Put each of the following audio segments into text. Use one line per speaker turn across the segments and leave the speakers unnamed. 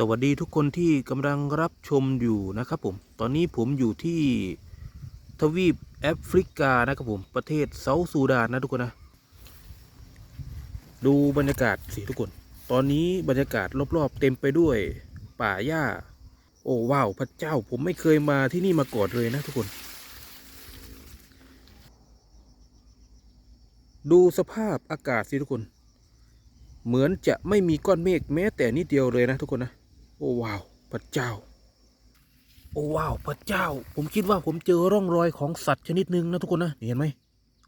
สวัสดีทุกคนที่กำลังรับชมอยู่นะครับผม ตอนนี้ผมอยู่ที่ทวีปแอฟริกานะครับผม ประเทศเซาท์ซูดานนะทุกคนนะ ดูบรรยากาศสิทุกคน ตอนนี้บรรยากาศรอบๆ เต็มไปด้วยป่าหญ้า โอ้ว้าวพระเจ้าผมไม่เคยมาที่นี่มาก่อนเลยนะทุกคน ดูสภาพอากาศสิทุกคนเหมือนจะไม่มีก้อนเมฆแม้แต่นิดเดียวเลยนะทุกคนนะ โอ้ว้าวพระเจ้า โอ้ว้าวพระเจ้า ผมคิดว่าผมเจอร่องรอยของสัตว์ชนิดหนึ่งนะทุกคนนะเห็นไหม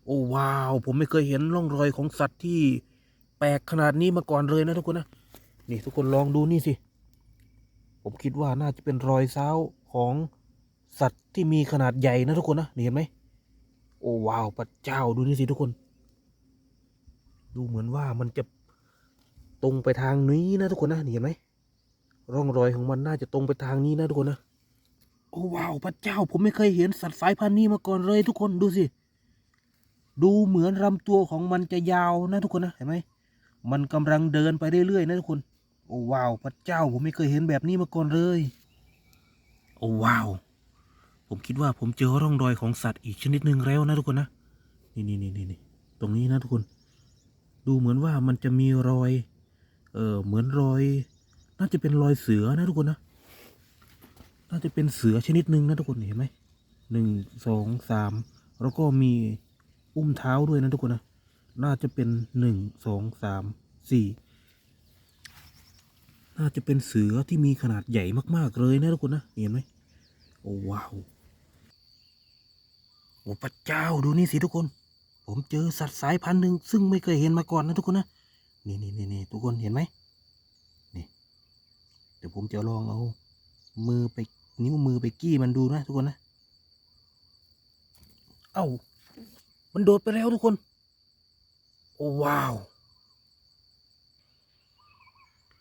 โอ้ว้าว ผมไม่เคยเห็นร่องรอยของสัตว์ที่แปลกขนาดนี้มาก่อนเลยนะทุกคนนะนี่ทุกคนลองดูนี่สิ ผมคิดว่าน่าจะเป็นรอยเท้าของสัตว์ที่มีขนาดใหญ่นะทุกคนนะเห็นไหมโอ้ว้าวพระเจ้าดูนี่สิทุกคน ดูเหมือนว่ามันจะตรงไปทางนี้นะทุกคนนะเห็นไหม ร่องรอยของมันน่าจะตรงไปทางนี้นะทุกคนนะ โอ้ว้าวพระเจ้า ผมไม่เคยเห็นสัตว์สายพันธุ์นี้มาก่อนเลยทุกคนดูสิ ดูเหมือนลำตัวของมันจะยาวนะทุกคนนะเห็นไหมมันกำลังเดินไปเรื่อยๆนะทุกคน โอ้ว้าวพระเจ้า ผมไม่เคยเห็นแบบนี้มาก่อนเลย โอ้ว้าว ผมคิดว่าผมเจอร่องรอยของสัตว์อีกชนิดหนึ่งแล้วนะทุกคนนะนี่นี่นี่นี่ตรงนี้นะทุกคน ดูเหมือนว่ามันจะมีรอย เออเหมือนรอย น่าจะเป็นรอยเสือนะทุกคนนะ น่าจะเป็นเสือชนิดหนึ่งนะทุกคนเห็นไหมหนึ่งสองสามแล้วก็มีอุ้มเท้าด้วยนะทุกคนนะ น่าจะเป็นหนึ่งสองสามสี่น่าจะเป็นเสือที่มีขนาดใหญ่มากๆเลยนะทุกคนนะเห็นไหมโอ้ว้าวโอ้พระเจ้าดูนี่สิทุกคน ผมเจอสัตว์สายพันธุ์หนึ่งซึ่งไม่เคยเห็นมาก่อนนะทุกคนนะนี่นี่นี่ทุกคนเห็นไหม เดี๋ยวผมจะลองเอา มือไปนิ้วมือไปกี้มันดูนะทุกคนนะ เอ้า มันโดดไปแล้วทุกคน โอ้ว้าว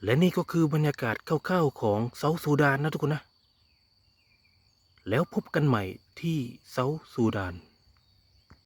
และนี่ก็คือบรรยากาศคร่าวๆของเซาท์ซูดานนะทุกคนนะ แล้วพบกันใหม่ที่เซาท์ซูดาน